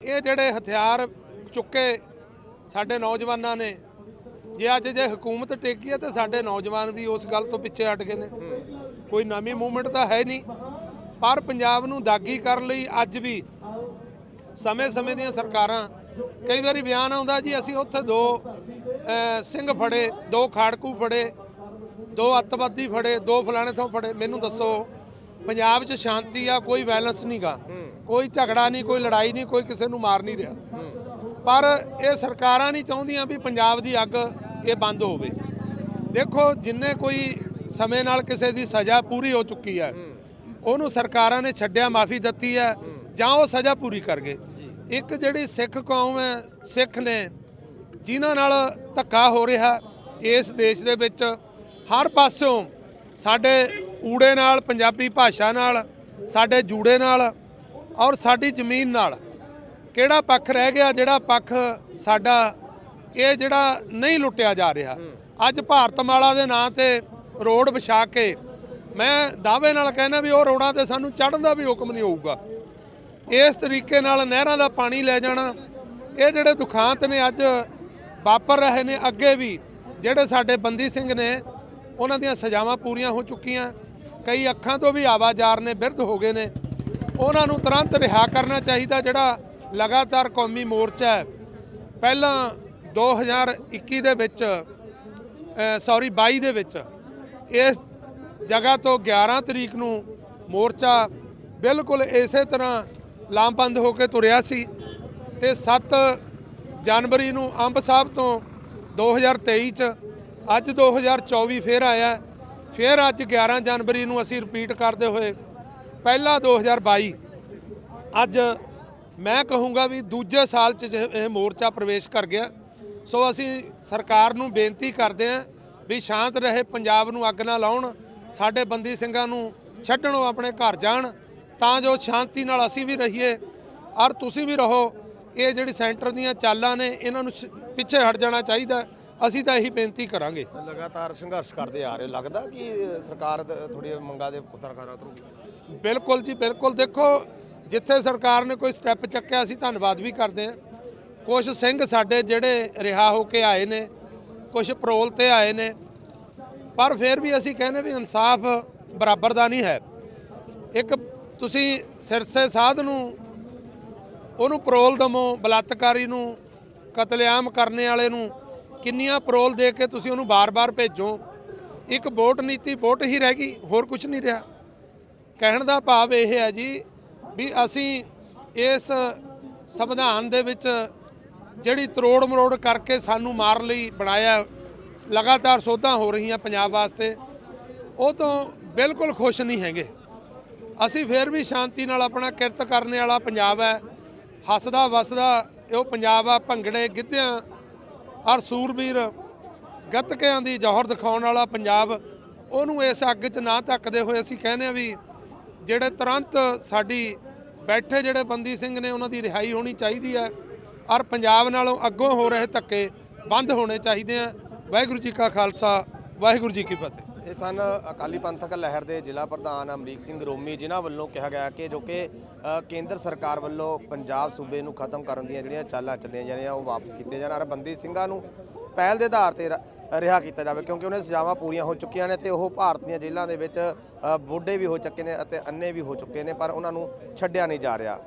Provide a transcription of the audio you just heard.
ਇਹ ਜਿਹੜੇ ਹਥਿਆਰ ਚੁੱਕੇ ਸਾਡੇ ਨੌਜਵਾਨਾਂ ਨੇ, ਜੇ ਅੱਜ ਜੇ ਹਕੂਮਤ ਟੇਕੀ ਹੈ ਤੇ ਸਾਡੇ ਨੌਜਵਾਨ ਵੀ ਉਸ ਗੱਲ ਤੋਂ ਪਿੱਛੇ ਹਟ ਗਏ ਨੇ। ਕੋਈ ਨਵੀਂ ਮੂਵਮੈਂਟ ਤਾਂ ਹੈ ਨਹੀਂ। ਪਰ ਪੰਜਾਬ ਨੂੰ ਦਾਗੀ ਕਰਨ ਲਈ ਅੱਜ ਵੀ ਸਮੇਂ-ਸਮੇਂ ਦੀਆਂ ਸਰਕਾਰਾਂ, ਕਈ ਵਾਰੀ ਬਿਆਨ ਆਉਂਦਾ ਜੀ, ਅਸੀਂ ਉੱਥੇ ਦੋ ਸਿੰਘ ਫੜੇ, ਦੋ ਖਾੜਕੂ ਫੜੇ, ਦੋ ਅੱਤਵਾਦੀ ਫੜੇ, ਦੋ ਫਲਾਣੇ ਤੋਂ ਫੜੇ। ਮੈਨੂੰ ਦੱਸੋ ਪੰਜਾਬ 'ਚ ਸ਼ਾਂਤੀ ਆ ਕੋਈ ਵਾਇਲੈਂਸ ਨਹੀਂਗਾ ਕੋਈ ਝਗੜਾ ਨਹੀਂ ਕੋਈ ਲੜਾਈ ਨਹੀਂ ਕੋਈ ਕਿਸੇ ਨੂੰ ਮਾਰ ਨਹੀਂ ਰਿਹਾ। ਪਰ ਇਹ ਸਰਕਾਰਾਂ ਨਹੀਂ ਚਾਹੁੰਦੀਆਂ ਵੀ ਪੰਜਾਬ ਦੀ ਅੱਗ ਇਹ ਬੰਦ ਹੋਵੇ। ਦੇਖੋ ਜਿੰਨੇ ਕੋਈ ਸਮੇਂ ਨਾਲ ਕਿਸੇ ਦੀ ਸਜ਼ਾ ਪੂਰੀ ਹੋ ਚੁੱਕੀ ਹੈ ਉਹਨੂੰ ਸਰਕਾਰਾਂ ਨੇ ਛੱਡਿਆ ਮਾਫੀ ਦਿੱਤੀ ਹੈ ਜਾਂ ਉਹ ਸਜ਼ਾ ਪੂਰੀ ਕਰ ਗਏ। ਇੱਕ ਜਿਹੜੀ ਸਿੱਖ ਕੌਮ ਹੈ ਸਿੱਖ ਨੇ ਜਿਨ੍ਹਾਂ ਨਾਲ ਧੱਕਾ ਹੋ ਰਿਹਾ ਇਸ ਦੇਸ਼ ਦੇ ਵਿੱਚ ਹਰ ਪਾਸਿਓਂ ਸਾਡੇ ਊੜੇ ਨਾਲ, ਪੰਜਾਬੀ ਭਾਸ਼ਾ ਨਾਲ, ਸਾਡੇ ਜੂੜੇ ਨਾਲ ਔਰ ਸਾਡੀ ਜ਼ਮੀਨ ਨਾਲ। ਕਿਹੜਾ ਪੱਖ ਰਹਿ ਗਿਆ, ਜਿਹੜਾ ਪੱਖ ਸਾਡਾ ਇਹ ਜਿਹੜਾ ਨਹੀਂ ਲੁੱਟਿਆ ਜਾ ਰਿਹਾ। ਅੱਜ ਭਾਰਤਮਾਲਾ ਦੇ ਨਾਂ ਤੇ ਰੋਡ ਵਿਛਾ ਕੇ ਮੈਂ ਦਾਅਵੇ ਨਾਲ ਕਹਿੰਦਾ ਵੀ ਉਹ ਰੋਡਾਂ ਤੇ ਸਾਨੂੰ ਚੜ੍ਹਨ ਦਾ ਵੀ ਹੁਕਮ ਨਹੀਂ ਹੋਊਗਾ। ਇਸ ਤਰੀਕੇ ਨਾਲ ਨਹਿਰਾਂ ਦਾ ਪਾਣੀ ਲੈ ਜਾਣਾ, ਇਹ ਜਿਹੜੇ ਦੁਖਾਂਤ ਨੇ ਅੱਜ ਵਾਪਰ ਰਹੇ ਨੇ ਅੱਗੇ ਵੀ, ਜਿਹੜੇ ਸਾਡੇ ਬੰਦੀ ਸਿੰਘ ਨੇ, ਉਹਨਾਂ ਦੀਆਂ ਸਜ਼ਾਵਾਂ ਪੂਰੀਆਂ ਹੋ ਚੁੱਕੀਆਂ। ਕਈ ਅੱਖਾਂ ਤੋਂ ਵੀ ਆਵਾਜ਼ਾਰ ਨੇ ਬਿਰਧ ਹੋ ਗਏ ਨੇ। ਉਹਨਾਂ ਨੂੰ ਤੁਰੰਤ ਰਿਹਾ ਕਰਨਾ ਚਾਹੀਦਾ, ਜਿਹੜਾ ਲਗਾਤਾਰ ਕੌਮੀ ਮੋਰਚਾ ਹੈ। ਪਹਿਲਾਂ 2021 ਦੇ ਵਿੱਚ ਸੌਰੀ 22 ਦੇ ਵਿੱਚ ਇਸ ਜਗ੍ਹਾ ਤੋਂ 11 ਤਰੀਕ ਨੂੰ ਮੋਰਚਾ ਬਿਲਕੁਲ ਇਸੇ ਤਰ੍ਹਾਂ ਲਾਮਬੰਦ ਹੋ ਕੇ ਤੁਰਿਆ ਸੀ ਤੇ 7 ਜਨਵਰੀ ਨੂੰ ਅੰਬ ਸਾਹਿਬ ਤੋਂ 2023 ਚ ਅੱਜ 2024 ਫੇਰ ਆਇਆ। ਫਿਰ ਅੱਜ 11 ਜਨਵਰੀ ਨੂੰ ਅਸੀਂ ਰਿਪੀਟ ਕਰਦੇ ਹੋਏ ਪਹਿਲਾ 2022 ਅੱਜ ਮੈਂ ਕਹੂੰਗਾ ਵੀ ਦੂਜੇ ਸਾਲ ਚ ਇਹ ਮੋਰਚਾ ਪ੍ਰਵੇਸ਼ ਕਰ ਗਿਆ, ਸੋ ਅਸੀਂ ਸਰਕਾਰ ਨੂੰ ਬੇਨਤੀ ਕਰਦੇ ਹਾਂ ਵੀ ਸ਼ਾਂਤ ਰਹੇ, ਪੰਜਾਬ ਨੂੰ ਅੱਗ ਨਾ ਲਾਉਣ, ਸਾਡੇ ਬੰਦੀ ਸਿੰਘਾਂ ਨੂੰ ਛੱਡਣੋਂ ਆਪਣੇ ਘਰ ਜਾਣ, ਤਾਂ ਜੋ ਸ਼ਾਂਤੀ ਨਾਲ ਅਸੀਂ ਵੀ ਰਹੀਏ, ਔਰ ਤੁਸੀਂ ਵੀ ਰਹੋ। ਇਹ ਜਿਹੜੀ ਸੈਂਟਰ ਦੀਆਂ ਚਾਲਾਂ ਨੇ, ਇਹਨਾਂ ਨੂੰ ਪਿੱਛੇ ਹਟ ਜਾਣਾ ਚਾਹੀਦਾ। ਅਸੀਂ ਤਾਂ ਇਹੀ ਬੇਨਤੀ ਕਰਾਂਗੇ। ਲਗਾਤਾਰ ਸੰਘਰਸ਼ ਕਰਦੇ ਆ ਰਹੇ ਹੋ। ਲੱਗਦਾ ਕਿ ਸਰਕਾਰ ਥੋੜੀ ਮੰਗਾਂ ਦੇ ਉਤਰਕਾਰਾ ਉਤਰੂਗੀ ਬਿਲਕੁਲ ਜੀ ਬਿਲਕੁਲ। ਦੇਖੋ ਜਿੱਥੇ ਸਰਕਾਰ ਨੇ ਕੋਈ ਸਟੈਪ ਚੱਕਿਆ ਅਸੀਂ ਧੰਨਵਾਦ ਵੀ ਕਰਦੇ ਹਾਂ। ਕੁਝ ਸਿੰਘ ਸਾਡੇ ਜਿਹੜੇ ਰਿਹਾ ਹੋ ਕੇ ਆਏ ਨੇ ਕੁਝ ਪਰੋਲ ਤੇ ਆਏ ਨੇ ਪਰ ਫਿਰ ਵੀ ਅਸੀਂ ਕਹਿੰਦੇ ਵੀ ਇਨਸਾਫ ਬਰਾਬਰ ਦਾ ਨਹੀਂ ਹੈ। ਇੱਕ ਤੁਸੀਂ ਸਿਰਸੇ ਸਾਧ ਨੂੰ ਉਹਨੂੰ ਪਰੋਲ ਦਮੋ ਬਲਾਤਕਾਰੀ ਨੂੰ ਕਤਲੇਆਮ ਕਰਨੇ ਵਾਲੇ ਨੂੰ ਕਿੰਨੀਆਂ ਪਰੋਲ ਦੇ ਕੇ ਤੁਸੀਂ ਉਹਨੂੰ ਬਾਰ-ਬਾਰ ਭੇਜੋ। ਇੱਕ ਵੋਟ ਨੀਤੀ, ਵੋਟ ਹੀ ਰਹਿ ਗਈ, ਹੋਰ ਕੁਝ ਨਹੀਂ ਰਿਹਾ। ਕਹਿਣ ਦਾ ਭਾਵ ਇਹ ਹੈ ਜੀ ਵੀ ਅਸੀਂ ਇਸ ਸੰਵਿਧਾਨ ਦੇ ਵਿੱਚ ਜਿਹੜੀ ਤਰੋੜ ਮਰੋੜ ਕਰਕੇ ਸਾਨੂੰ ਮਾਰ ਲਈ, ਬਣਾਇਆ, ਲਗਾਤਾਰ ਸੋਧਾਂ ਹੋ ਰਹੀਆਂ ਪੰਜਾਬ ਵਾਸਤੇ, ਉਹ ਤੋਂ ਬਿਲਕੁਲ ਖੁਸ਼ ਨਹੀਂ ਹੈਗੇ। ਅਸੀਂ ਫੇਰ ਵੀ ਸ਼ਾਂਤੀ ਨਾਲ ਆਪਣਾ ਕਿਰਤ ਕਰਨ ਵਾਲਾ ਪੰਜਾਬ ਹੈ। ਹੱਸਦਾ ਵਸਦਾ ਇਹ ਪੰਜਾਬ ਆ, ਭੰਗੜੇ ਗਿੱਧਿਆਂ ਔਰ ਸੂਰਬੀਰ ਗੱਤਕਿਆਂ ਦੀ ਜ਼ੋਹਰ ਦਿਖਾਉਣ ਵਾਲਾ ਪੰਜਾਬ, ਉਹਨੂੰ ਇਸ ਅੱਗ 'ਚ ਨਾ ਧੱਕਦੇ ਹੋਏ ਅਸੀਂ ਕਹਿੰਦੇ ਆ ਵੀ ਜਿਹੜੇ ਤੁਰੰਤ ਸਾਡੀ ਬੈਠੇ ਜਿਹੜੇ ਬੰਦੀ ਸਿੰਘ ਨੇ ਉਹਨਾਂ ਦੀ ਰਿਹਾਈ ਹੋਣੀ ਚਾਹੀਦੀ ਹੈ, ਔਰ ਪੰਜਾਬ ਨਾਲੋਂ ਅੱਗੋਂ ਹੋ ਰਹੇ ਧੱਕੇ ਬੰਦ ਹੋਣੇ ਚਾਹੀਦੇ ਆ। ਵਾਹਿਗੁਰੂ ਜੀ ਕਾ ਖਾਲਸਾ, ਵਾਹਿਗੁਰੂ ਜੀ ਕੀ ਫਤਿਹ। ਇਹ ਸਨ ਅਕਾਲੀ ਪੰਥਕ ਲਹਿਰ ਦੇ ਜ਼ਿਲ੍ਹਾ ਪ੍ਰਧਾਨ ਅਮਰੀਕ ਸਿੰਘ ਰੋਮੀ ਜਿਨ੍ਹਾਂ ਵੱਲੋਂ ਕਿਹਾ ਗਿਆ ਕਿ ਜੋ ਕਿ ਕੇਂਦਰ ਸਰਕਾਰ ਵੱਲੋਂ ਪੰਜਾਬ ਸੂਬੇ ਨੂੰ ਖਤਮ ਕਰਨ ਦੀਆਂ ਜਿਹੜੀਆਂ ਚਾਲਾਂ ਚੱਲੀਆਂ ਜਾ ਰਹੀਆਂ ਉਹ ਵਾਪਸ ਕੀਤੀਆਂ ਜਾਣ। ਔਰ ਬੰਦੀ ਸਿੰਘਾਂ ਨੂੰ ਪਹਿਲ ਦੇ ਆਧਾਰ ਤੇ ਰ- ਰਿਹਾ ਕੀਤਾ ਜਾਵੇ ਕਿਉਂਕਿ ਉਹਨਾਂ ਦੀ ਸਜ਼ਾਵਾਂ ਪੂਰੀਆਂ ਹੋ ਚੁੱਕੀਆਂ ਨੇ ਤੇ ਉਹ ਭਾਰਤ ਦੀਆਂ ਜੇਲ੍ਹਾਂ ਦੇ ਵਿੱਚ ਅ, ਬੁੱਢੇ ਵੀ ਹੋ ਚੁੱਕੇ ਨੇ ਅਤੇ ਅੰਨੇ ਵੀ ਹੋ ਚੁੱਕੇ ਨੇ ਪਰ ਉਹਨਾਂ ਨੂੰ ਛੱਡਿਆ ਨਹੀਂ ਜਾ ਰਿਹਾ।